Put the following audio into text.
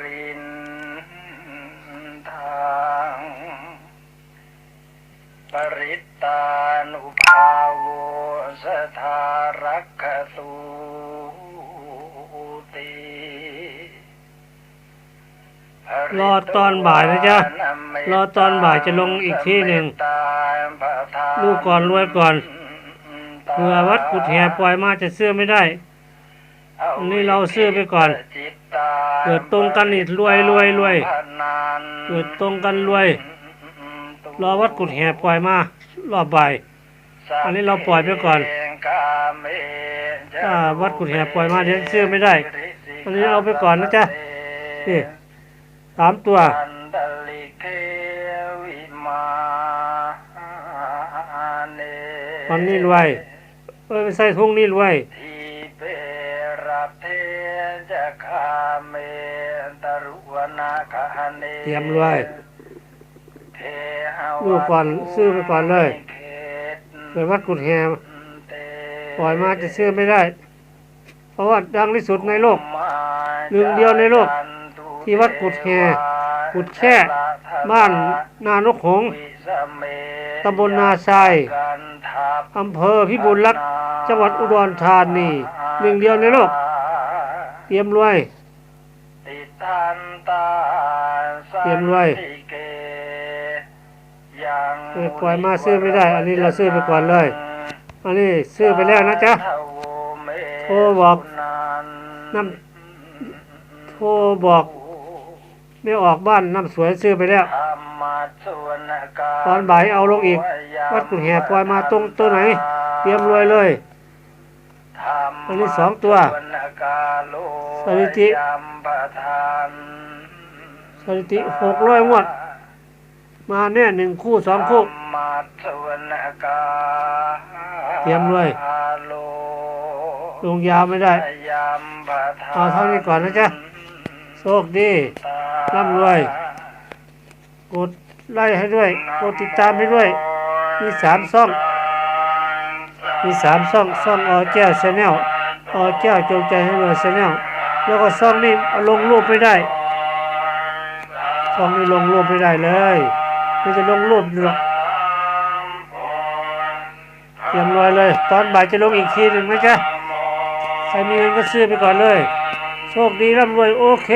รินทางปริตตานุภาโวสทารักขตูติรอตอนบ่ายนะจ๊ะรอตอนบ่ายจะลงอีกที่หนึ่งลูกก่อนรวยก่อนเผื่อวัดกุดแห่ปล่อยมาจะเสื้อไม่ได้อันนี้เราซื้อไปก่อน เกิดตรงกันนี่รวยรวยรวยเกิดตรงกันรวย รอวัดกุดแห่ปล่อยมารอบใบอันนี้เราปล่อยไปก่อนถ้าวัดกุดแห่ปล่อยมาเดี๋ยวซื้อไม่ได้ อันนี้เอาไปก่อนนะจ๊ะนี่สามตัวอันนตอนนี้รวยเอ้ยไปใส่ทุ่งนี่รวย เปรับเทจะคาเมตรุวนาคาเนเตรียมรวยเทหาลูกก่อนซื้อไปก่อนเลยเขตไปวัดกุดแห่เตปล่อยมาจะซื้อไม่ได้ เพราะว่าดังที่สุดในโลกหนึ่งเดียวในโลก ที่วัดกุดแห่กุดแช่บ้านนานกหงส์ตำบลนาทรายอำเภอพิบูลรัตน์จังหวัดอุดรธานีหนึ่งเดียวในโลก เตรียมรวยติทันตาเตรียมรวยสันติเกยังเออปล่อยมาซื้อไม่ได้ อันนี้เราซื้อไปก่อนเลย อันนี้ซื้อไปแล้วนะจ๊ะ โทรบอกน้ำโทรบอกไม่ออกบ้านน้ำสวยซื้อไปแล้ว ตอนบ่ายเอาลงอีก วัดกุฎแห่ปล่อยมาตรงตัวไหน เตรียมรวยเลย อันนี้สองตัวสถิติสถิติหกร้อยงวด มาแน่หนึ่งคู่สองคู่เตรียมรวยลงยาวไม่ได้ เอาเท่านี้ก่อนนะจ๊ะโชคดีร่ำรวย กดไลค์ให้ด้วย กดติดตามให้ด้วย มีสามช่อง มีสามช่องช่องออแก้วชาแนลออแก้วจงใจให้รวยชาแนลแล้วก็ช่องนี้ลงรูปไม่ได้ช่องนี้ลงรูปไม่ได้เลยไม่จะลงรูปหรอกเตรียมรวยเลย ตอนบ่ายจะลงอีกทีหนึ่งนะจ๊ะใครมีเงินก็ซื้อไปก่อนเลย โชคดีร่ำรวยโอเค